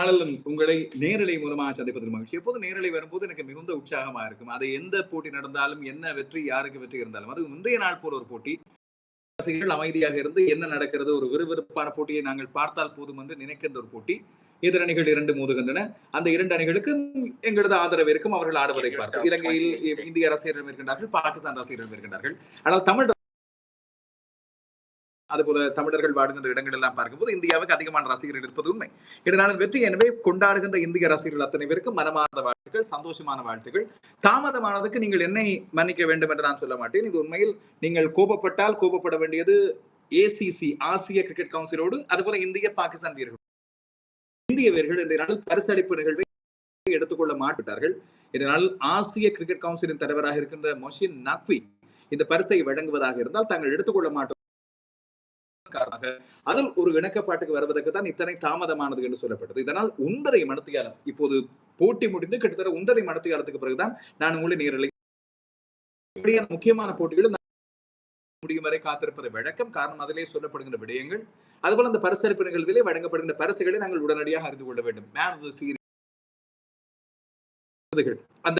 நாளில் உங்களை நேரலை மூலமாக சந்திப்பதில் மகிழ்ச்சி. எப்போது நேரலை வரும்போது எனக்கு மிகுந்த உற்சாகமா இருக்கும். அது எந்த போட்டி நடந்தாலும் என்ன வெற்றி யாருக்கு வெற்றி இருந்தாலும். அது முந்தைய நாள் போல ஒரு போட்டி. ரசிகர்கள் அமைதியாக இருந்து என்ன நடக்கிறது ஒரு விறுவிறுப்பான போட்டியை நாங்கள் பார்த்தால் போதும் என்று நினைக்கின்ற ஒரு போட்டி. எதிரணிகள் இரண்டு மோதுகின்றன. அந்த இரண்டு அணிகளுக்கும் எங்களது ஆதரவு இருக்கும். அவர்கள் ஆடுவதை பார்த்து. இலங்கையில் இந்திய ரசிகர்கள் இருக்கின்றார்கள் பாகிஸ்தான் ரசிகர்கள் இருக்கின்றார்கள் ஆனால் தமிழ் அதுபோல தமிழர்கள் வாடுகின்ற இடங்கள் எல்லாம் பார்க்கும்போது இந்தியாவுக்கு அதிகமான ரசிகர்கள் இருப்பது உண்மை. இதனால் வெற்றி எனவே கொண்டாடுகின்ற இந்திய ரசிகர்கள் அத்தனை பேருக்கும் மனமார்ந்த வாழ்த்துக்கள் சந்தோஷமான வாழ்த்துக்கள். தாமதமானதுக்கு நீங்கள் என்னை மன்னிக்க வேண்டும் என்று நான் சொல்ல மாட்டேன். இது உண்மையில் நீங்கள் கோபப்பட்டால் கோபப்பட வேண்டியது ஏசிசி ஆசிய கிரிக்கெட் கவுன்சிலோடு அதுபோல இந்திய பாகிஸ்தான் வீரர்கள். இந்திய வீரர்கள் இந்த நாளில் பரிசளிப்பு நிகழ்வை எடுத்துக்கொள்ள மாட்டார்கள். இதனால் ஆசிய கிரிக்கெட் கவுன்சிலின் தலைவராக இருக்கின்ற மொஷின் நக்வி இந்த பரிசை வழங்குவதாக இருந்தால் தாங்கள் எடுத்துக்கொள்ள மாட்டோம். காரணமாக அதில் ஒரு இணக்கப்பாட்டுக்கு வருவதற்கு தான் இத்தனை தாமதமானது என்று சொல்லப்பட்டது. இதனால் ஒன்றரை மணத்தியாலம் இப்போது போட்டி முடிந்து கிட்டத்தட்ட ஒன்றரை மணத்தியாலத்துக்கு பிறகுதான் நான் உங்களை நேரலை இப்படியான முக்கியமான போட்டிகளும் முடியும் வரை காத்திருப்பது. வழக்கம் காரணம் அதிலே சொல்லப்படுகின்ற விடயங்கள் அதுபோல அந்த பரிசளிப்பு நிகழ்விலே வழங்கப்படுகின்ற பரிசுகளை நாங்கள் உடனடியாக அறிந்து கொள்ள வேண்டும். மேன் அந்த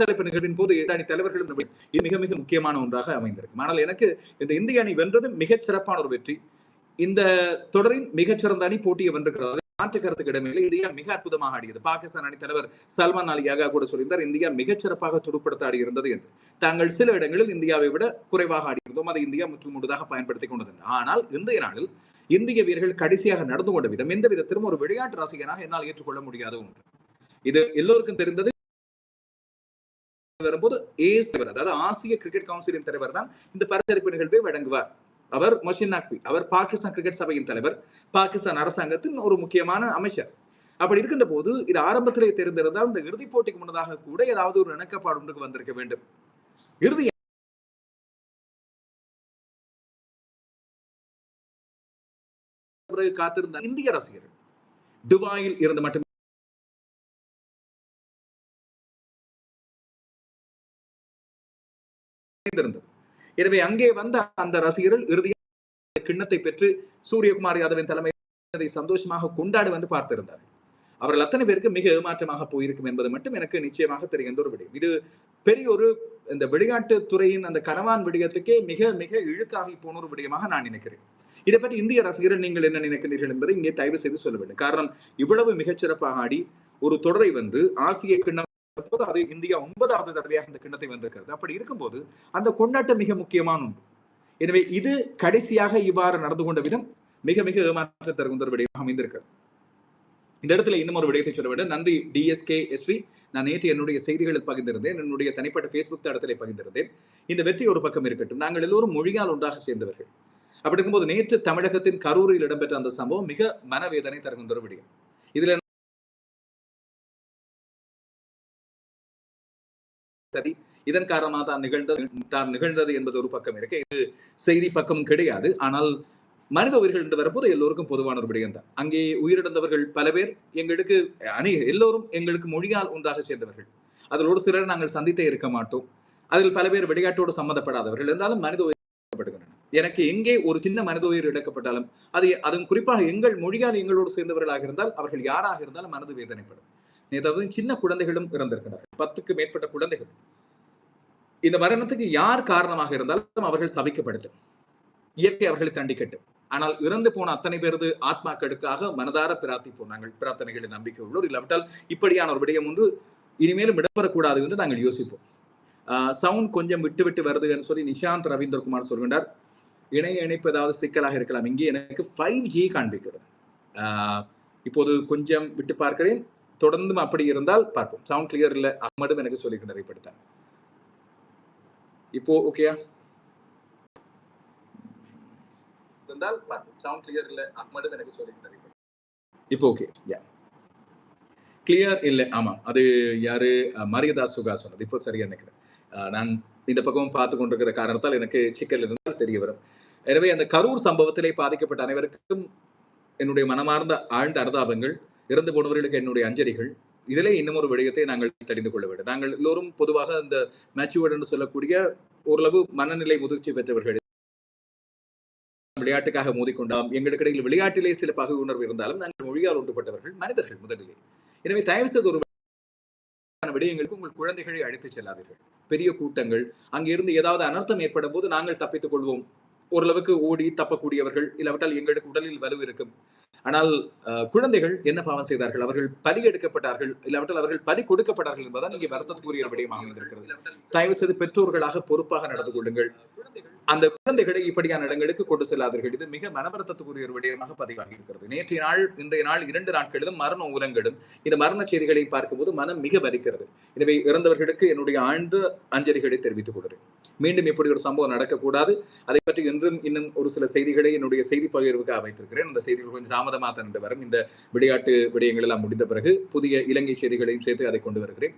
பரிசளிப்பு நிகழ்வின் போது அணி தலைவர்களும் இது மிக மிக முக்கியமான ஒன்றாக அமைந்திருக்கும் ஆனால் எனக்கு இந்த இந்திய அணி வென்றது மிகச் சிறப்பான ஒரு வெற்றி. இந்த தொடரின் மிகச்சிறந்த அணி போட்டியை வென்றிருக்கிறது மாற்று கருத்துக்கு இடமில்லை. இந்தியா மிக அற்புதமாக ஆடியது. பாகிஸ்தான் அணி தலைவர் சல்மான் அலி யாகா கூட சொல்லியிருந்தார் இந்தியா மிகச்சிறப்பாக துடுப்படுத்த ஆடியிருந்தது என்று. தாங்கள் சில இடங்களில் இந்தியாவை விட குறைவாக ஆடியிருந்தோம். அதை இந்தியா முற்று முழுதாக பயன்படுத்திக் கொண்டது ஆனால் இந்திய நாளில் இந்திய வீரர்கள் கடைசியாக நடந்து கொண்ட விதம் எந்த விதத்திலும் ஒரு விளையாட்டு ரசிகனாக என்னால் ஏற்றுக்கொள்ள முடியாத ஒன்று. இது எல்லோருக்கும் தெரிந்தது. வரும்போது ஏஸ் தலைவர் அதாவது ஆசிய கிரிக்கெட் கவுன்சிலின் தலைவர் தான் இந்த பரிசளிப்பு நிகழ்வை வழங்குவார். அவர் மொஷின் நக்வி அவர் பாகிஸ்தான் கிரிக்கெட் சபையின் தலைவர் பாகிஸ்தான் அரசாங்கத்தின் ஒரு முக்கியமான அமைச்சர். அப்படி இருக்கின்ற போது இது ஆரம்பத்திலே தெரிந்திருந்தால் இந்த இறுதிப் போட்டிக்கு முன்னதாக கூட ஏதாவது ஒரு இணக்கப்பாடு ஒன்றுக்கு வந்திருக்க வேண்டும். இறுதி காத்திருந்த இந்திய ரசிகர்கள். துபாயில் இருந்து மட்டும் இருந்தது எனவே அங்கே வந்த அந்த ரசிகர்கள் இறுதியாக கிண்ணத்தை பெற்று சூரியகுமார் யாதவின் தலைமை சந்தோஷமாக கொண்டாடி வந்து பார்த்திருந்தார் அவர்கள் அத்தனை பேருக்கு மிக ஏமாற்றமாக போயிருக்கும் என்பது மட்டும் எனக்கு நிச்சயமாக தெரிகின்ற ஒரு விடயம் இது பெரிய ஒரு இந்த விளையாட்டு துறையின் அந்த கனவான் விடயத்துக்கே மிக மிக இழுக்காகி போன ஒரு விடயமாக நான் நினைக்கிறேன். இதை பற்றி இந்திய ரசிகர்கள் நீங்கள் என்ன நினைக்கிறீர்கள் என்பதை இங்கே தயவு செய்து சொல்ல வேண்டும். காரணம் இவ்வளவு மிகச்சிறப்பாக ஆடி ஒரு தொடரை வந்து ஆசிய கிண்ணம் போது இந்தியா ஒன்பதாவது தடவையாக இந்த கிண்ணத்தை வந்திருக்கிறது அப்படி இருக்கும்போது அந்த கொண்டாட்டம் மிக முக்கியமான ஒன்று. எனவே இது கடைசியாக இவ்வாறு நடந்து கொண்ட விதம் மிக மிக ஏமாற்ற தருகின்ற ஒரு விடயமாக அமைந்திருக்கிறது. இந்த இடத்துல இன்னும் ஒரு விடயத்தை சொல்ல வேண்டும். நன்றி டிஎஸ்கே எஸ்வி நான் நேற்று என்னுடைய செய்திகளில் பகிர்ந்திருந்தேன். என்னுடைய தனிப்பட்ட ஃபேஸ்புக் தடத்திலே பகிர்ந்திருந்தேன். இந்த வெற்றி ஒரு பக்கம் இருக்கட்டும். நாங்கள் எல்லோரும் மொழியால் ஒன்றாக சேர்ந்தவர்கள். அப்படி இருக்கும்போது நேற்று தமிழகத்தின் கரூரில் இடம்பெற்ற அந்த சம்பவம் மிக மனவேதனை தருகின்ற ஒரு விடயம். இதுல சரி. இதன் காரணமாக தான் நிகழ்ந்தது தான் நிகழ்ந்தது என்பது ஒரு பக்கம் இருக்கு. இது செய்தி பக்கம் கிடையாது. ஆனால் மனித உயிர்கள் என்று வரப்போது எல்லோருக்கும் பொதுவான ஒரு விடயம் தான். அங்கே உயிரிழந்தவர்கள் பல பேர் எங்களுக்கு அணி எல்லோரும் எங்களுக்கு மொழியால் ஒன்றாக சேர்ந்தவர்கள். அதில் ஒரு சிலர் நாங்கள் சந்தித்தே இருக்க மாட்டோம். அதில் பல பேர் விளையாட்டோடு சம்மந்தப்படாதவர்கள் இருந்தாலும் மனித உயிர் எனக்கு எங்கே ஒரு சின்ன மனித உயிர் இழக்கப்பட்டாலும் அது அதுவும் குறிப்பாக எங்கள் மொழியால் எங்களோடு சேர்ந்தவர்களாக இருந்தால் அவர்கள் யாராக இருந்தாலும் மனது வேதனைப்படும். அதாவது சின்ன குழந்தைகளும் இறந்திருக்கிறார்கள். பத்துக்கு மேற்பட்ட குழந்தைகள். இந்த மரணத்துக்கு யார் காரணமாக இருந்தாலும் அவர்கள் சபிக்கப்படட்டும் இயற்கை அவர்களை தண்டிக்கட்டும் ஆனால் இறந்து போன அத்தனை பேரது ஆத்மாக்களுக்காக மனதார பிரார்த்திப்போம் நாங்கள் பிரார்த்தனைகளை நம்பிக்கை உள்ளோர். இல்லாவிட்டால் இப்படியான ஒரு விடயம் ஒன்று இனிமேலும் இடம்பெறக்கூடாது என்று நாங்கள் யோசிப்போம். சவுண்ட் கொஞ்சம் விட்டு விட்டு வருதுன்னு சொல்லி நிஷாந்த் ரவீந்திரகுமார் சொல்கின்றார். இணைய இணைப்பு ஏதாவது சிக்கலாக இருக்கலாம். இங்கே எனக்கு ஃபைவ் ஜி காண்பிக்கிறது. இப்போது கொஞ்சம் விட்டு பார்க்கிறேன். தொடர்ந்தும் அப்படி இருந்தால் பார்ப்போம். சவுண்ட் கிளியர் இல்லை மட்டும் எனக்கு சொல்லியிருந்தார் இப்படித்தான் இப்போ ஓகேயா இருந்தால் பார்ப்போம். சவுண்ட் கிளியர் இல்லை மட்டும் எனக்கு சொல்லியிருந்தார் இப்போ ஓகே யா கிளியர் இல்லை ஆமாம் அது யாரு? மரியதாஸ் சுகா சொன்னது. இப்போ சரியா நினைக்கிறேன். நான் இந்த பக்கம் பார்த்து கொண்டிருக்கிற காரணத்தால் எனக்கு சிக்கல் இருந்தால் தெரிய வரும். எனவே அந்த கரூர் சம்பவத்திலே பாதிக்கப்பட்ட அனைவருக்கும் என்னுடைய மனமார்ந்த ஆழ்ந்த அனுதாபங்கள். இறந்து போனவர்களுக்கு என்னுடைய அஞ்சலிகள். இதிலே இன்னும் ஒரு விடயத்தை நாங்கள் தெரிந்து கொள்ள வேண்டும். நாங்கள் எல்லோரும் பொதுவாக இந்த மேச்சுவர்ட் என்று சொல்லக்கூடிய ஓரளவு மனநிலை முதிர்ச்சி பெற்றவர்கள். விளையாட்டுக்காக மோதிக்கொண்டாம். எங்களுக்கு இடையில் விளையாட்டிலே சில பகை உணர்வு இருந்தாலும் நாங்கள் மொழியால் ஒன்றுபட்டவர்கள் மனிதர்கள் முதலிலே. எனவே தயவு செய்து ஒரு விடயங்களுக்கு உங்கள் குழந்தைகளை அழைத்துச் செல்லாதீர்கள். பெரிய கூட்டங்கள் அங்கிருந்து ஏதாவது அனர்த்தம் ஏற்படும் போது நாங்கள் தப்பித்துக் கொள்வோம். ஓரளவுக்கு ஓடி தப்பக்கூடியவர்கள் இல்லாவிட்டால் எங்களுக்கு உடலில் வலு இருக்கும். ஆனால் குழந்தைகள் என்ன பாவம் செய்தார்கள்? அவர்கள் பலி எடுக்கப்பட்டார்கள். இல்லாவிட்டால் அவர்கள் பலி கொடுக்கப்பட்டார்கள் என்பதால் இங்கே வருத்தத்துக்குரிய விடயமாக அமைந்திருக்கிறது தயவு செய்து பெற்றோர்களாக பொறுப்பாக நடந்து கொள்ளுங்கள். அந்த குழந்தைகளை இப்படியான இடங்களுக்கு கொண்டு செல்லாதீர்கள். இது மிக மனவருத்தத்துக்குரிய ஒரு விடயமாக பதிவாகி இருக்கிறது நேற்றைய நாள் இன்றைய நாள் இரண்டு நாட்களிலும் மரண ஊலங்களும் இந்த மரண செய்திகளை பார்க்கும்போது மனம் மிக வலிக்கிறது எனவே இறந்தவர்களுக்கு என்னுடைய ஆழ்ந்த அஞ்சலிகளை தெரிவித்துக் கொள்கிறேன். மீண்டும் இப்படி ஒரு சம்பவம் நடக்கக்கூடாது. அதை பற்றி இன்றும் இன்னும் ஒரு சில செய்திகளை என்னுடைய செய்தி பகிர்வுக்காக வைத்திருக்கிறேன் அந்த செய்திகள் கொஞ்சம் தாமதமாக தான் வரும். இந்த விளையாட்டு விடயங்கள் எல்லாம் முடிந்த பிறகு புதிய இலங்கை செய்திகளையும் சேர்த்து அதை கொண்டு வருகிறேன்.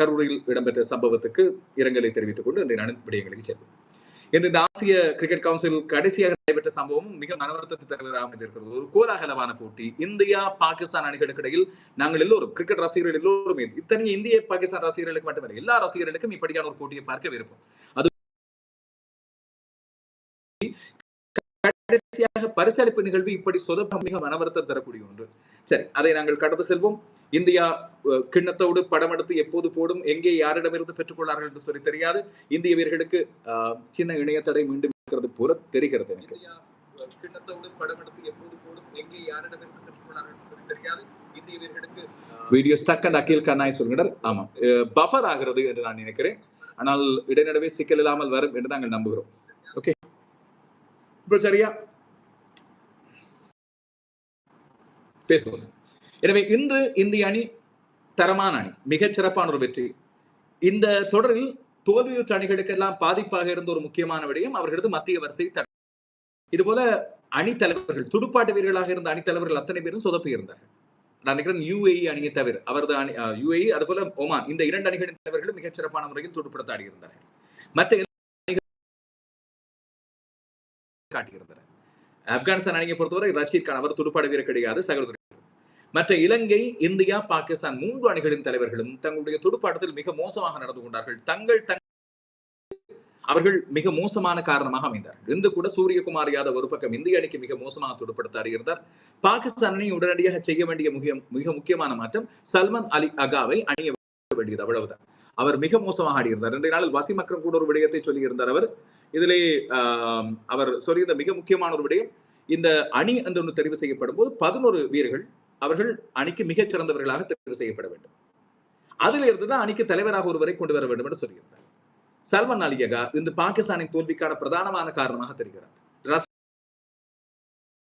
கரூரில் இடம்பெற்ற சம்பவத்துக்கு இரங்கலை தெரிவித்துக் கொண்டு இந்த விடயங்களுக்கு செல்வோம். என்று இந்த ஆசிய கிரிக்கெட் கவுன்சில் கடைசியாக நடைபெற்ற சம்பவமும் மிக மனவருத்தத்தை தருவதாக அமைந்திருக்கிறது. ஒரு கோலாகலமான போட்டி. இந்தியா பாகிஸ்தான் அணிகளுக்கு இடையில் நாங்கள் எல்லோரும் கிரிக்கெட் ரசிகர்கள் எல்லோருமே இத்தனை இந்திய பாகிஸ்தான் ரசிகர்களுக்கு மட்டுமல்ல எல்லா ரசிகர்களுக்கும் இப்படியான ஒரு போட்டியை பார்க்க விருப்பம். அது கடைசியாக பரிசளிப்பு நிகழ்வு இப்படி சொதப்ப மிக மனவருத்தம் தரக்கூடிய ஒன்று. சரி அதை நாங்கள் கடந்து செல்வோம். இந்தியா கிண்ணத்தோடு படம் எடுத்து எப்போது போடும் எங்கே யாரிடமிருந்து பெற்றுக்கொள்ளார்கள் என்று சொல்லி தெரியாது. இந்திய வீரர்களுக்கு சின்ன இணையத்தடை மீண்டும் இருக்கிறது போல தெரிகிறது எனக்கு. கிண்ணத்தோடு படம் எடுத்து எப்போது போடும் எங்கே யாரிடமிருந்து பெற்றுக்கொள்ளார்கள் என்று சொல்லி தெரியாது. இந்திய வீரர்களுக்கு வீடியோ ஸ்டக் அண்ட் அகில் கண்ணாய் சொல்கிறார் ஆமாம். பஃபர் ஆகிறது என்று நான் நினைக்கிறேன். ஆனால் இடைநடுவே சிக்கல் இல்லாமல் வரும் என்று நாங்கள் நம்புகிறோம். இப்போ சரியா பேசுவோம். எனவே இன்று இந்திய அணி தரமான அணி மிகச் சிறப்பான ஒரு வெற்றி. இந்த தொடரில் தோல்வியுற்ற அணிகளுக்கெல்லாம் பாதிப்பாக இருந்த ஒரு முக்கியமான விடயம் அவர்களது மத்திய வரிசை தடை இதுபோல அணித்தலைவர்கள் துடுப்பாட்டு வீரர்களாக இருந்த அணித்தலைவர்கள் அத்தனை பேரும் சொதப்பி இருந்தார்கள். நான் நினைக்கிறேன் யூஏஇ அணியை தவிர அவரது அணி யூஏஇ அதுபோல ஒமான் இந்த இரண்டு அணிகளின் தலைவர்களும் மிகச் சிறப்பான முறையில் துடுப்படுத்த ஆடி இருந்தார்கள். மற்ற காட்டியிருந்தனர் ஆப்கானிஸ்தான் அணியை பொறுத்தவரை ரஷீத் கான் அவர் துடுப்பாட வீரர் கிடையாது சகல மற்ற இலங்கை இந்தியா பாகிஸ்தான் மூன்று அணிகளின் தலைவர்களும் தங்களுடைய துடுப்பாட்டத்தில் மிக மோசமாக நடந்து கொண்டார்கள். தங்கள் தன் அவர்கள் மிக மோசமான காரணமாக அமைந்தார்கள். இன்று கூட சூரியகுமார் யாதவ் ஒரு பக்கம் இந்திய அணிக்கு மிக மோசமாக துடுப்படுத்தாடி இருந்தார். பாகிஸ்தான் அணி உடனடியாக செய்ய வேண்டிய மிக மிக முக்கியமான மாற்றம் சல்மான் அலி அகாவை அணிய வேண்டியது அவ்வளவுதான். அவர் மிக மோசமாக ஆடியிருந்தார். இன்றைய நாளில் வசிம் அக்ரம் கூட ஒரு விடயத்தை சொல்லியிருந்தார் அவர். இதிலே அவர் சொல்லியிருந்த மிக முக்கியமான ஒரு விடயம் இந்த அணி என்று ஒன்று தெரிவு செய்யப்படும் போது பதினோரு வீரர்கள் அவர்கள் அணிக்கு மிகச் சிறந்தவர்களாக தெரிவு செய்யப்பட வேண்டும். அதில் இருந்து தான் அணிக்கு தலைவராக ஒருவரை கொண்டு வர வேண்டும் என்று சொல்லியிருந்தார். சல்மான் அலியகா இந்த பாகிஸ்தானின் தோல்விக்கான பிரதானமான காரணமாக தெரிகிறார்.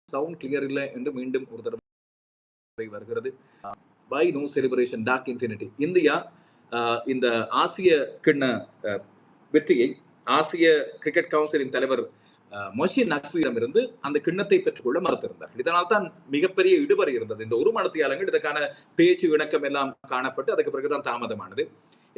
சவுண்ட் கிளியர் இல்லை என்று மீண்டும் ஒரு தடவை வருகிறது. Bye no celebration talk infinity. India ஆஹ், இந்த ஆசிய கிண்ண வெற்றியை ஆசிய கிரிக்கெட் கவுன்சிலின் தலைவர் ஆஹ், நக்வியிடமிருந்து இருந்து அந்த கிண்ணத்தை பெற்றுக்கொள்ள மறுத்திருந்தார். இதனால் தான் மிகப்பெரிய இடுபறி இருந்தது. இந்த ஒரு மனத்தியாளங்கள் இதற்கான பேச்சு இணக்கம் எல்லாம் காணப்பட்டு அதுக்கு பிறகுதான் தாமதமானது.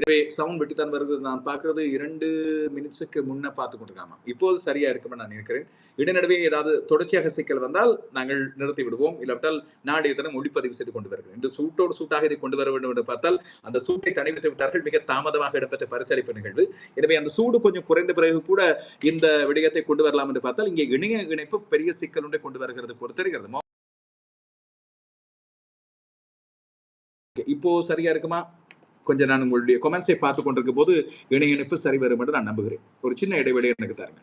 எனவே சவுண்ட் விட்டுத்தான் வருகிறது நான் பார்க்கறது இரண்டு மினிட்ஸுக்கு முன்னே பார்த்து கொண்டிருக்காமா. இப்போது சரியா இருக்கும்னு நான் நினைக்கிறேன். இடைநடுவே ஏதாவது தொடர்ச்சியாக சிக்கல் வந்தால் நாங்கள் நிறுத்தி விடுவோம். இல்லாவிட்டால் நாடு தினம் ஒளிப்பதிவு செய்து கொண்டு வருகிறேன் இன்று சூட்டோடு சூட்டாக இதை கொண்டு வர வேண்டும் என்று பார்த்தால் அந்த சூட்டை தணிவித்து விட்டார்கள். மிக தாமதமாக இடம்பெற்ற பரிசளிப்பு நிகழ்வு. எனவே அந்த சூடு கொஞ்சம் குறைந்த பிறகு கூட இந்த விடயத்தை கொண்டு வரலாம் என்று பார்த்தால் இங்கே இணைய இணைப்பு பெரிய சிக்கல் ஒன்றை கொண்டு வருகிறது போல தெரிகிறது. இப்போ சரியா இருக்குமா? கொஞ்சம் நான் உங்களுடைய கொமெண்ட்ஸை பார்த்து கொண்டிருக்கும் போது இணைய இணைப்பு சரி வரும் என்று நான் நம்புகிறேன். ஒரு சின்ன இடைவெளி எனக்கு தாருங்க.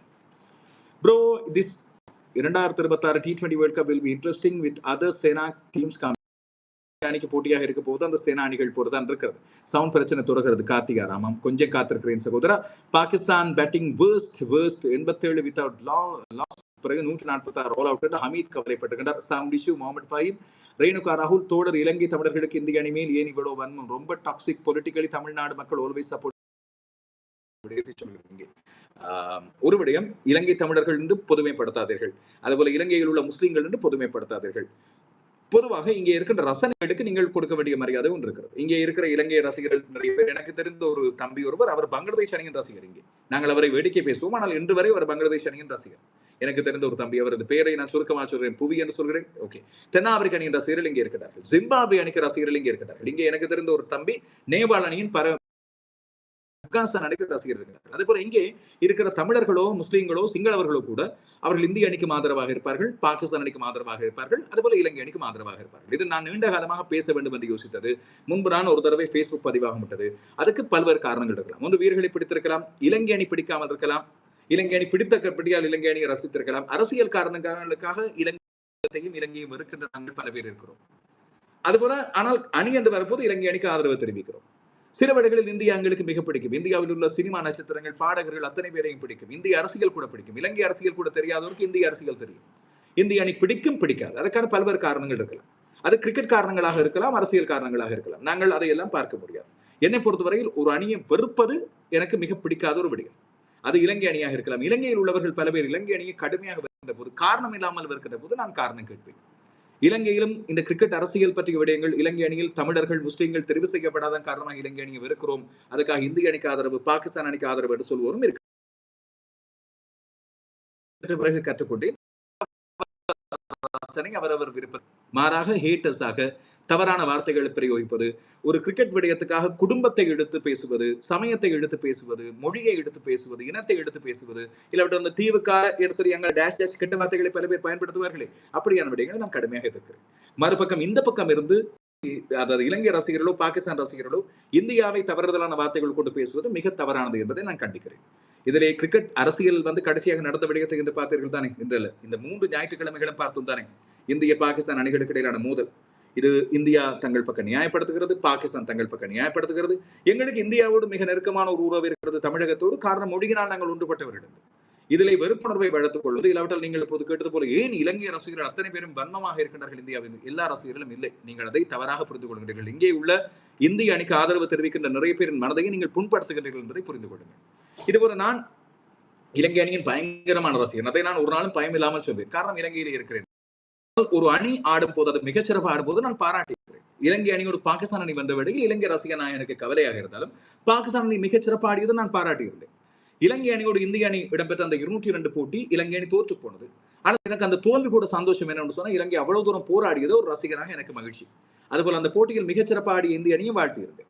ப்ரோ திஸ் இரண்டாயிரத்தி இருபத்தாறு T twenty world cup will be interesting with other SENA teams அணிக்கு போட்டியாக இருக்க போது அந்த சேனா அணிகள் போறதான் இருக்கிறது. சவுண்ட் பிரச்சனை தொடர்கிறது. கார்த்திகா ராமம் கொஞ்சம் காத்திருக்கிறேன் சகோதரா. பாகிஸ்தான் பேட்டிங் வேர்ஸ்ட் வேர்ஸ்ட் எண்பத்தேழு வித்வுட் லாஸ் பிறகு நூற்றி நாற்பத்தாறு ரோல் அவுட் ஹமீத் கவலைப்பட்டிருக்கின்றார். சவுண்ட் இஷ்யூ முகமது ஃபஹீம் ரேணுகா ராகுல் தோழர் இலங்கை தமிழர்களுக்கு இந்திய அணி மேல் ஏன் இவ்வளவு வன்மம்? ரொம்ப டாக்ஸிக் பொலிட்டிக்கலி தமிழ்நாடு மக்கள் ஓல்வேஸ் சப்போர்ட் ஒரு விடயம் இலங்கை தமிழர்கள் என்று பொதுமைப்படுத்தாதீர்கள். அதுபோல இலங்கையில் உள்ள முஸ்லிம்கள் என்று பொதுமைப்படுத்தாதீர்கள். பொதுவாக இங்கே இருக்கின்ற ரசனைகளுக்கு நீங்கள் கொடுக்க வேண்டிய மரியாதை ஒன்று இருக்கிறது. இங்கே இருக்கிற இலங்கை ரசிகர்கள் நிறைய பேர் எனக்கு தெரிந்த ஒரு தம்பி ஒருவர் அவர் பங்களாதேஷ் அணியின் ரசிகர் இங்கே. நாங்கள் அவரை வேடிக்கை பேசுவோம் ஆனால் இன்று வரை அவர் பங்களாதேஷ் அணியின் ரசிகர். எனக்கு தெரிந்த ஒரு தம்பி அவரது பெயரை நான் சுருக்கமாக சொல்கிறேன் புவி என்று சொல்கிறேன். ஓகே தென்னாப்பிரிக்க அணியின் ரசிகர்கள் இங்கே இருக்கிறார்கள். ஜிம்பாபே அணிக்கு ரசிகர்கள் இங்கே இருக்கிறார்கள். இங்கே எனக்கு தெரிந்த ஒரு தம்பி நேபாள் அணியின் பர ஆப்கானிஸ்தான் அணிக்கு ரசிகர்கள் இருக்கிறார்கள். அதே போல இங்கே இருக்கிற தமிழர்களோ முஸ்லீம்களோ சிங்களவர்களோ கூட அவர்கள் இந்திய அணிக்கும் ஆதரவாக இருப்பார்கள் பாகிஸ்தான் அணிக்கும் ஆதரவாக இருப்பார்கள் அதுபோல இலங்கை அணிக்கும் ஆதரவாக இருப்பார்கள். இது நான் நீண்ட காலமாக பேச வேண்டும் என்று யோசித்தது. முன்பு நான் ஒரு தடவை ஃபேஸ்புக் பதிவாக விட்டது அதுக்கு பல்வேறு காரணங்கள் இருக்கலாம். ஒன்று வீரர்களை பிடித்திருக்கலாம் இலங்கை அணி பிடிக்காமல் இருக்கலாம். இலங்கை அணி பிடித்தபடியால் இலங்கை அணியை ரசித்திருக்கலாம். அரசியல் காரணங்களுக்காக இலங்கையும் இலங்கையும் இருக்கின்ற நாங்கள் பல பேர் இருக்கிறோம். அதுபோல ஆனால் அணி என்று வரும்போது இலங்கை அணிக்கு ஆதரவு தெரிவிக்கிறோம். சில வேளைகளில் இந்தியா எங்களுக்கு மிக பிடிக்கும். இந்தியாவில் உள்ள சினிமா நட்சத்திரங்கள் பாடகர்கள் அத்தனை பேரையும் பிடிக்கும். இந்திய அரசியல் கூட பிடிக்கும். இலங்கை அரசியல் கூட தெரியாதவருக்கு இந்திய அரசியல் தெரியும். இந்திய அணி பிடிக்கும் பிடிக்காது. அதற்கான பல்வேறு காரணங்கள் இருக்கலாம். அது கிரிக்கெட் காரணங்களாக இருக்கலாம் அரசியல் காரணங்களாக இருக்கலாம். நாங்கள் அதையெல்லாம் பார்க்க முடியாது. என்னை பொறுத்தவரையில் ஒரு அணியை வெறுப்பது எனக்கு மிக பிடிக்காத ஒரு விடயம். அது இலங்கை அணியாக இருக்கலாம். இலங்கையில் உள்ளவர்கள் பல பேர் இலங்கை அணியை கடுமையாக வருகின்ற போது காரணம் இல்லாமல் வருகின்ற போது நான் காரணம் கேட்பேன். இலங்கையிலும் இந்த கிரிக்கெட் அரசியல் பற்றிய விடயங்கள் இலங்கை அணியில் தமிழர்கள் முஸ்லீம்கள் தெரிவு செய்யப்படாத காரணமாக இலங்கை அணியை வெறுக்கிறோம். அதுக்காக இந்திய அணிக்கு ஆதரவு பாகிஸ்தான் அணிக்கு ஆதரவு என்று சொல்வோரும் இருக்கு. பிறகு கற்றுக்கொண்டேன். அவரவர் விருப்பம். மாறாக ஹேட்டர்ஸாக தவறான வார்த்தைகளை பிரயோகிப்பது ஒரு கிரிக்கெட் விடயத்துக்காக குடும்பத்தை எடுத்து பேசுவது சமயத்தை எடுத்து பேசுவது மொழியை எடுத்து பேசுவது இனத்தை எடுத்து பேசுவது இல்லாவிட்டு அந்த தீவுக்கார என்று சொல்லி டேஷ் டேஷ் கெட்ட வார்த்தைகளை பல பேர் பயன்படுத்துவார்களே அப்படியான விடயங்களை நான் கடுமையாக எதிர்க்கிறேன். மறுபக்கம் இந்த பக்கம் இருந்து அதாவது இலங்கை ரசிகர்களோ பாகிஸ்தான் ரசிகர்களோ இந்தியாவை தவறுதலான வார்த்தைகள் கொண்டு பேசுவது மிக தவறானது என்பதை நான் கண்டிக்கிறேன். இதிலே கிரிக்கெட் அரசியல் வந்து கடைசியாக நடந்த விடயத்தை என்று பார்த்தீர்கள் தானே இன்றல்ல இந்த மூன்று ஞாயிற்றுக்கிழமைகளும் பார்த்தோம் தானே இந்திய பாகிஸ்தான் அணிகளுக்கு இடையிலான மோதல். இது இந்தியா தங்கள் பக்கம் நியாயப்படுத்துகிறது பாகிஸ்தான் தங்கள் பக்கம் நியாயப்படுத்துகிறது. எங்களுக்கு இந்தியாவோடு மிக நெருக்கமான ஒரு உறவு இருக்கிறது தமிழகத்தோடு. காரணம் மொழியினால் நாங்கள் ஒன்றுபட்டவர்கள். இதில் வெறுப்புணர்வை வளர்த்துக் கொள்வது இல்லாவிட்டால் நீங்கள் இப்போது கேட்டது போல ஏன் இலங்கை ரசிகர்கள் அத்தனை பேரும் வன்மமாக இருக்கின்றார்கள் இந்தியாவில்? எல்லா ரசிகர்களும் இல்லை. நீங்கள் அதை தவறாக புரிந்து கொள்கிறீர்கள். இங்கே உள்ள இந்திய அணிக்கு ஆதரவு தெரிவிக்கின்ற நிறைய பேரின் மனதையும் நீங்கள் புண்படுத்துகிறீர்கள் என்பதை புரிந்து கொள்ளுங்கள். இதுபோல நான் இலங்கை அணியின் பயங்கரமான ரசிகர் அதை நான் ஒரு நாளும் பயம் இல்லாமல் சொல்வேன். காரணம் இலங்கையிலே இருக்கிறேன். ஒரு அணி ஆடும் போது அது மிகச்சிறப்பு ஆடும் போது நான் பாராட்டியிருக்கிறேன் இலங்கை அணியோடு பாகிஸ்தான் அணி வந்த வேளையில் இலங்கை ரசிகர் நான் எனக்கு கவலையாக இருந்தாலும் பாகிஸ்தான் அணி மிகச்சிறப்பு ஆடியது நான் பாராட்டியிருந்தேன் இலங்கை அணியோடு இந்திய அணி இடம்பெற்ற அந்த இருநூற்றி இரண்டு போட்டி இலங்கை அணி தோற்று போனது. ஆனால் எனக்கு அந்த தோல்வி கூட சந்தோஷம் என்னன்னு சொன்னா இலங்கை அவ்வளவு தூரம் போராடியது ஒரு ரசிகனாக எனக்கு மகிழ்ச்சி. அதுபோல் அந்த போட்டியில் மிகச்சிறப்பாடிய இந்திய அணியும் வாழ்த்தியிருந்தேன்.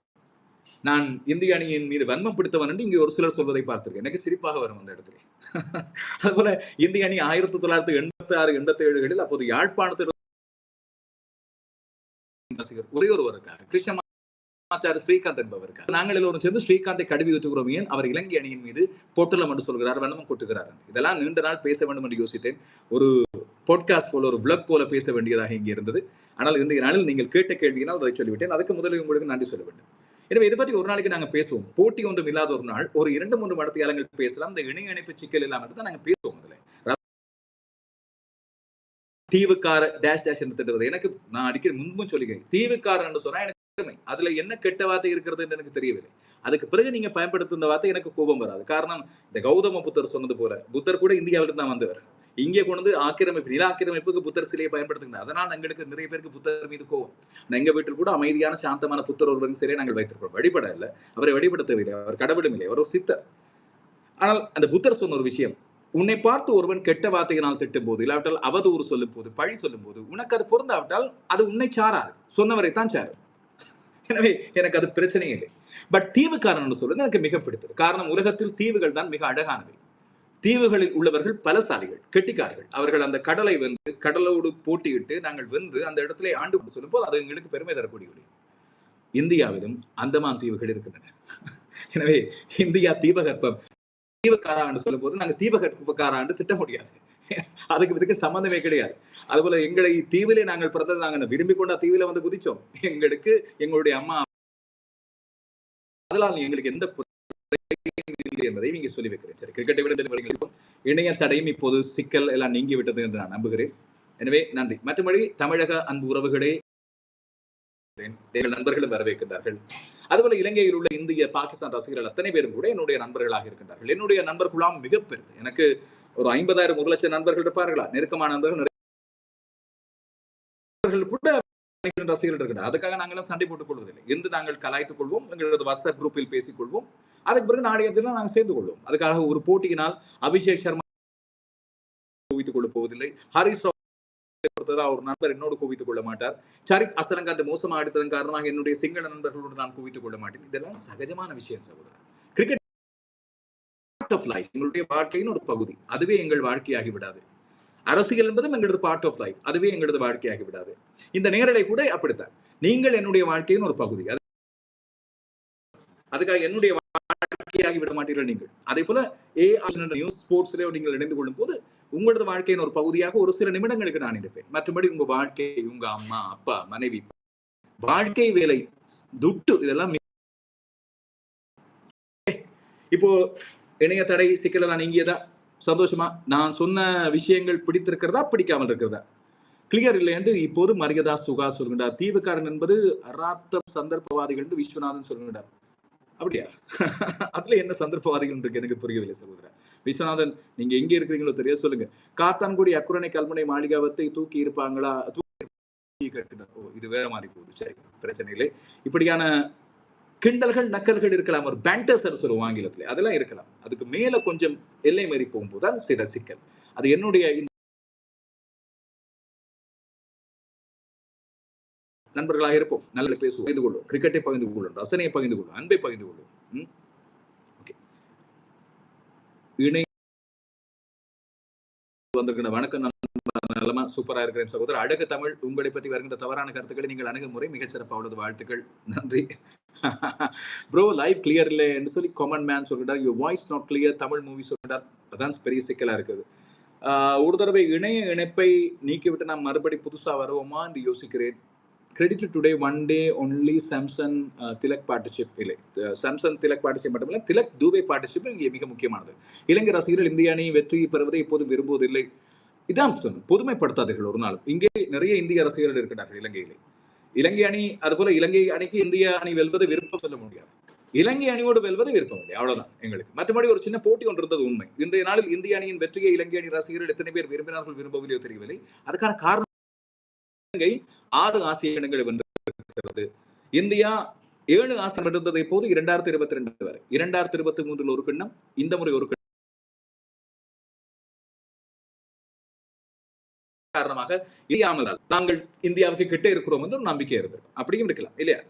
நான் இந்திய அணியின் மீது வன்மம் பிடித்தவன் என்று இங்கே ஒரு சிலர் சொல்வதை பார்த்திருக்கேன். எனக்கு சிரிப்பாக வரும் அந்த இடத்துல. அதுபோல இந்திய அணி ஆயிரத்தி தொள்ளாயிரத்தி எண்பத்தி ஆறு எண்பத்தி ஏழுகளில் அப்போது யாழ்ப்பாணத்தில் ஒரே ஒருவருக்காக கிருஷ்ணமாச்சாரி ஸ்ரீகாந்த் என்பவருக்காக. நாங்கள் எல்லோரும் சேர்ந்து ஸ்ரீகாந்தை கடுவி ஊற்றுகிறோம். ஏன்? அவர் இலங்கை அணியின் மீது பொட்டலம் என்று சொல்கிறார் வண்ணமும் கொட்டுகிறார் இதெல்லாம் நீண்ட நாள் பேச வேண்டும் என்று யோசித்தேன். ஒரு பாட்காஸ்ட் போல ஒரு பிளக் போல பேச வேண்டியதாக இங்கே இருந்தது. ஆனால் இந்த நாளில் நீங்கள் கேட்ட கேள்வியினால் அதை சொல்லிவிட்டேன். அதுக்கு முதலில் உங்களுக்கு நன்றி சொல்ல வேண்டும். எனவே இதை பற்றி ஒரு நாளைக்கு நாங்கள் பேசுவோம். போட்டி ஒன்றும் இல்லாத ஒரு நாள் ஒரு இரண்டு மூன்று மடத்தியாளங்கள் பேசலாம். இந்த இணைய இணைப்பு சிக்கல் இல்லாமல் தான் நாங்கள் பேசுவோம் அதில். தீவுக்கார டேஷ் டேஷ் என்று திட்டுறது எனக்கு நான் அடிக்கடி முன்பும் சொல்லிக்கிறேன். தீவுக்காரன் என்று சொன்னா எனக்கு அதுல என்ன கெட்ட வார்த்தை இருக்கிறது என்று எனக்கு தெரியவில்லை. அதுக்கு பிறகு நீங்க பயன்படுத்தும் வார்த்தை எனக்கு கோபம் வராது. காரணம் இந்த கௌதம புத்தர் சொன்னது போல புத்தர் கூட இந்தியாவிலிருந்து தான் வந்தவர் இங்கே கொண்டு வந்து ஆக்கிரமிப்பு நில ஆக்கிரமிப்புக்கு புத்தர் சிலையை பயன்படுத்துங்க அதனால் எங்களுக்கு நிறைய பேருக்கு புத்தர் மீது கோவம் எங்க வீட்டில் கூட அமைதியான சாந்தமான புத்தர் ஒருவரின் சிலையை நாங்கள் வைத்திருக்கிறோம். வழிபட இல்லை. அவரை வழிபடுத்தவில்லை. அவர் கடவுளும் இல்லை. அவர் ஒரு சித்தர். ஆனால் அந்த புத்தர் சொன்ன ஒரு விஷயம் உன்னை பார்த்து ஒருவன் கெட்ட வார்த்தையினால் திட்டும் போது இல்லாவிட்டால் அவதூறு சொல்லும் போது பழி சொல்லும் போது உனக்கு அது பொருந்தாவிட்டால் அது உன்னை சாராது. சொன்னவரை தான் சாரு எனவே எனக்கு அது பிரச்சனையே இல்லை. பட் தீவுக்காரன் சொல்றது எனக்கு மிக பிடித்தது. காரணம் உலகத்தில் தீவுகள் தான் மிக அழகானவை. தீவுகளில் உள்ளவர்கள் பலசாலிகள் கெட்டிக்காரர்கள் அவர்கள் அந்த கடலை வந்து கடலோடு போட்டியிட்டு நாங்கள் வென்று அந்த இடத்துல ஆண்டு கொண்டு சொல்லும் போது அது எங்களுக்கு பெருமை தரக்கூடிய இந்தியாவிலும் அந்தமான் தீவுகள் இருக்கின்றன. எனவே இந்தியா தீபகற்பம். தீபக்காராண்டு சொல்லும் போது நாங்கள் தீபகற்பக்காராண்டு திட்ட முடியாது. அதுக்கு இதுக்கு சம்மந்தமே கிடையாது. அதுபோல எங்களை தீவிலே நாங்கள் பிறந்தது நாங்கள் விரும்பி கொண்டா தீவில வந்து குதிச்சோம். எங்களுக்கு எங்களுடைய அம்மா அதனால் எங்களுக்கு எந்த என்பதை நீங்க சொல்லி வைக்கிறேன். சரி கிரிக்கெட்டை விட இணைய தடையும் இப்போது சிக்கல் எல்லாம் நீங்கிவிட்டது என்று நான் நம்புகிறேன். எனவே நன்றி. மற்றபடி தமிழக அன்பு உறவுகளே நண்பர்களும் வரவேற்கின்றார்கள். அதுபோல இலங்கையில் உள்ள இந்திய பாகிஸ்தான் ரசிகர்கள் அத்தனை பேரும் கூட என்னுடைய நண்பர்களாக இருக்கின்றார்கள். என்னுடைய நண்பர்களாம் மிக எனக்கு ஒரு ஐம்பதாயிரம் ஒரு லட்சம் நண்பர்கள் இருப்பார்களா? நெருக்கமான நண்பர்கள் கூட ரசிகர்கள் இருக்கிறார் அதுக்காக நாங்களும் சண்டை போட்டுக் கொள்வதில்லை. என்று நாங்கள் கலாய்த்துக் கொள்வோம். எங்களது வாட்ஸ்அப் குரூப்பில் பேசிக் கொள்வோம். அதுக்கு பிறகு நாடகத்தில் நாங்கள் சேர்ந்து கொள்வோம். அதுக்காக ஒரு போட்டியினால் அபிஷேக் சர்மா குவித்துக் கொள்ள போவதில்லை. ஹரிஸ் அவர் நண்பர் என்னோடு குவித்துக் கொள்ள மாட்டார். சரித் அசலங்காந்த மோசமாக எடுத்ததன் காரணமாக என்னுடைய சிங்கள நண்பர்களோடு நான் குவித்துக் கொள்ள மாட்டேன். இதெல்லாம் சகஜமான விஷயம் சகோதரர் கிரிக்கெட் ஆஃப் லைஃப் எங்களுடைய வாழ்க்கையின் ஒரு பகுதி. அதுவே எங்கள் வாழ்க்கையாகி விடாது. அரசியல் என்பதும் எங்களது பார்ட் ஆஃப் லைஃப் அதுவே எங்களது வாழ்க்கையாகி விடாது. இந்த நேரலை கூட அப்படித்தான். நீங்கள் என்னுடைய வாழ்க்கையின் ஒரு பகுதி. அதுக்காக என்னுடைய வாழ்க்கையாகி விட மாட்டீர்கள் நீங்கள். அதே போல ஏ நியூஸ் ஸ்போர்ட்ஸ்ல நீங்கள் இணைந்து கொள்ளும் போது உங்களது வாழ்க்கையின் ஒரு பகுதியாக ஒரு சில நிமிடங்களுக்கு நான் இருப்பேன். மற்றபடி உங்க வாழ்க்கை உங்க அம்மா அப்பா மனைவி வாழ்க்கை வேலை துட்டு இதெல்லாம் இப்போ இணைய தடை சிக்கலெல்லாம் நீங்கியதா? சந்தோஷமா? நான் சொன்ன விஷயங்கள் பிடித்திருக்கிறதா? பிடிக்காமல் இருக்கிறதா? கிளியர் இல்லை என்று இப்போது மரியதா சுகா சொல்கின்றார். தீவுக்காரன் என்பது அராத்த சந்தர்ப்பவாதிகள் என்று விஸ்வநாதன் சொல்கின்றார். அப்படியா? அதுல என்ன சந்தர்ப்பவாதிகள் இருக்கு எனக்கு புரியவில்லை சகோதரர். விஸ்வநாதன் நீங்க எங்க இருக்கிறீங்களோ தெரிய சொல்லுங்க. காத்தான்குடி அக்குரணை கல்முனை மாளிகாவத்தை தூக்கி இருப்பாங்களா? தூக்கி கட்டினார். ஓ இது வேற மாதிரி போகுது. சரி பிரச்சனை இல்லை. இப்படியான கிண்டல்கள் நக்கல்கள் இருக்கலாம். ஒரு பேண்டர்ஸ் சொல்லுவோம் ஆங்கிலத்தில். அதெல்லாம் இருக்கலாம். அதுக்கு மேல கொஞ்சம் எல்லை மீறி போகும்போது அது சில சிக்கல். அது என்னுடைய நண்பர்களாக இருப்போம். நல்ல பேசுவோம். பகிர்ந்து கொள்வோம். கிரிக்கெட்டை பகிர்ந்து கொள்வோம். ரசனையை பகிர்ந்து கொள்வோம். அன்பை பகிர்ந்து கொள்வோம். ம்? இணை வந்திருக்கிற வணக்கம். நலமா சூப்பரா இருக்கிறேன் சகோதரர். அழகு தமிழ் உங்களை பற்றி வருகின்ற தவறான கருத்துக்களை நீங்கள் அணுகுமுறை மிகச்சிறப்பாக உள்ளது. வாழ்த்துக்கள். நன்றி. ப்ரோ லைவ் கிளியர் இல்லை என்று சொல்லி காமன் மேன் சொல்கிறார். You voice not clear Tamil movie சொல்கிறார். அதான் பெரிய சிக்கலா இருக்குது. ஆஹ் ஒரு தடவை இணைய இணைப்பை நீக்கிவிட்டு நான் மறுபடி புதுசா வருவோமா என்று யோசிக்கிறேன். Credit today one day only Samsung Tilak partnership இல்லை. சாம்சங் திலக் பார்ட்னர்ஷிப் மட்டுமில்லை திலக் தூபே பார்ட்னர்ஷிப் இங்கே மிக முக்கியமானது. இலங்கை ரசிகர்கள் இந்திய அணி வெற்றி பெறுவதை இப்போது விரும்புவதில்லை. இதான் சொன்னேன் பொதுமைப்படுத்தாதீர்கள் ஒரு நாள். இங்கே நிறைய இந்திய ரசிகர்கள் இருக்கிறார்கள் இலங்கையிலே. இலங்கை அணி அதுபோல இலங்கை அணிக்கு இந்திய அணி வெல்வது விருப்பம் சொல்ல முடியாது. இலங்கை அணியோடு வெல்வது விருப்பம் இல்லை அவ்வளவுதான் எங்களுக்கு. மற்றபடி ஒரு சின்ன போட்டி ஒன்று இருந்தது உண்மை. இன்றைய நாளில் இந்திய அணியின் வெற்றியை இலங்கை அணி ரசிகர்கள் எத்தனை பேர் விரும்பினார்கள் விரும்பவில்லையோ தெரியவில்லை. அதுக்கான காரணம் இலங்கை ஆறு ஆசிய இடங்களில் வென்றிருக்கிறது. இந்தியா ஏழு ஆசியம் இருந்ததை போது இரண்டாயிரத்தி இருபத்தி ரெண்டு வரை. இரண்டாயிரத்தி இருபத்தி மூன்றில் ஒரு கிண்ணம் இந்த முறை ஒரு காரணமாக இல்லாமல் நாங்கள் இந்தியாவுக்கு கிட்ட இருக்கிறோம் என்று ஒரு நம்பிக்கை இருந்திருக்கும். அப்படியும் இருக்கலாம் இல்லையா?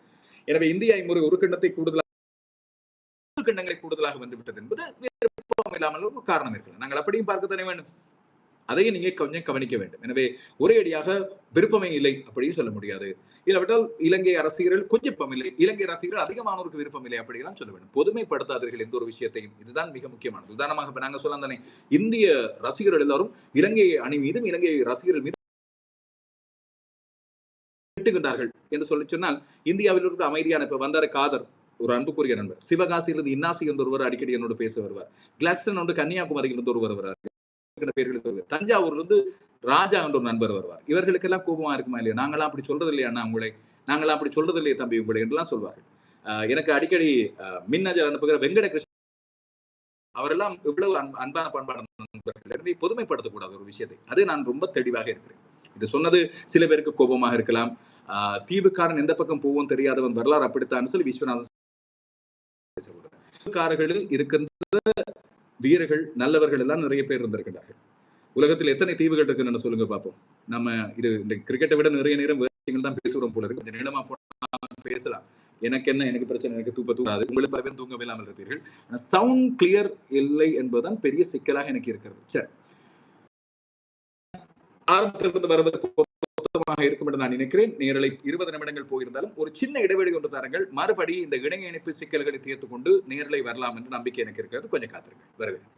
எனவே இந்தியா இம்முறை ஒரு கிண்ணத்தை கூடுதலாக மூன்று கிண்ணங்களை கூடுதலாக வந்துவிட்டது என்பது விருப்பம் இல்லாமல் ஒரு காரணம் இருக்கலாம். நாங்கள் அப்படியும் பார்க்க தானே வேண்டும். அதையும் நீங்க கொஞ்சம் கவனிக்க வேண்டும். எனவே ஒரே அடியாக விருப்பமே இல்லை அப்படின்னு சொல்ல முடியாது. இல்லாவிட்டால் இலங்கை ரசிகர்கள் கொஞ்சம் இல்லை. இலங்கை ரசிகர்கள் அதிகமானோருக்கு விருப்பம் இல்லை அப்படிலாம் சொல்ல வேண்டும். பொதுமைப்படுத்தாதீர்கள் எந்த ஒரு விஷயத்தையும். இதுதான் மிக முக்கியமானது. உதாரணமாக நாங்க சொல்லலாம் தானே இந்திய ரசிகர்கள் எல்லாரும் இலங்கை அணி மீதும் இலங்கை ரசிகர்கள் மீதும் திட்டுகின்றார்கள் என்று சொல்லி சொன்னால் இந்தியாவில் இருக்கிற அமைதியான இப்ப வந்தார காதர் ஒரு அன்புக்குரிய நண்பர் சிவகாசியிலிருந்து இன்னாசி என்று ஒருவர் அடிக்கடி என்னோட பேச வருவார். கிளாஸ்டன் வந்து கன்னியாகுமரியிலிருந்து ஒருவர் வருவார். இருக்கிற பேர்களை சொல்லுங்க தஞ்சாவூர்ல இருந்து ராஜா என்ற ஒரு நண்பர் வருவார். இவர்களுக்கெல்லாம் கோபமா இருக்குமா இல்லையா? நாங்களாம் அப்படி சொல்றது இல்லையா அண்ணா உங்களை? நாங்களாம் அப்படி சொல்றது இல்லையா தம்பி உங்களை என்றெல்லாம் சொல்வார்கள். எனக்கு அடிக்கடி மின்னஞ்சல் அனுப்புகிற வெங்கட கிருஷ்ணன் அவரெல்லாம் இவ்வளவு அன்பான பண்பான நண்பர்கள் எனவே பொதுமைப்படுத்தக்கூடாத ஒரு விஷயத்தை. அது நான் ரொம்ப தெளிவாக இருக்கிறேன். இது சொன்னது சில பேருக்கு கோபமாக இருக்கலாம். ஆஹ் தீவுக்காரன் எந்த பக்கம் போவோம் தெரியாதவன் வரலாறு அப்படித்தான் சொல்லி விஸ்வநாதன் தீவுக்காரர்களில் இருக்கின்ற வீரர்கள் நல்லவர்கள் எல்லாம் நிறைய பேர் இருந்திருக்கிறார்கள். உலகத்தில் எத்தனை தீவுகள் இருக்குன்னு சொல்லுங்க பார்ப்போம் நம்ம இது இந்த கிரிக்கெட்டை விட நிறைய நேரம் விஷயங்கள் தான் பேசுகிறோம் போல இருக்கு. கொஞ்சம் நீளமா போனா பேசலாம். எனக்கு என்ன எனக்கு பிரச்சனை எனக்கு தூக்க தூங்காது. உங்களுக்கு பல பேர் தூங்க இல்லாமல் இருப்பீர்கள். சவுண்ட் கிளியர் இல்லை என்பதுதான் பெரிய சிக்கலாக எனக்கு இருக்கிறது. சரி. ஆரம்பத்திலிருந்து வருவதற்கு பொருத்தமாக இருக்கும் என்று நான் நினைக்கிறேன். நேரலை இருபது நிமிடங்கள் போயிருந்தாலும் ஒரு சின்ன இடைவெளி ஒன்று தாருங்கள். மறுபடி இந்த இணைய இணைப்பு சிக்கல்களை தீர்த்து கொண்டு நேரலை வரலாம் என்று நம்பிக்கை எனக்கு இருக்கிறது. கொஞ்சம் காத்திருங்கள். வருகிறேன்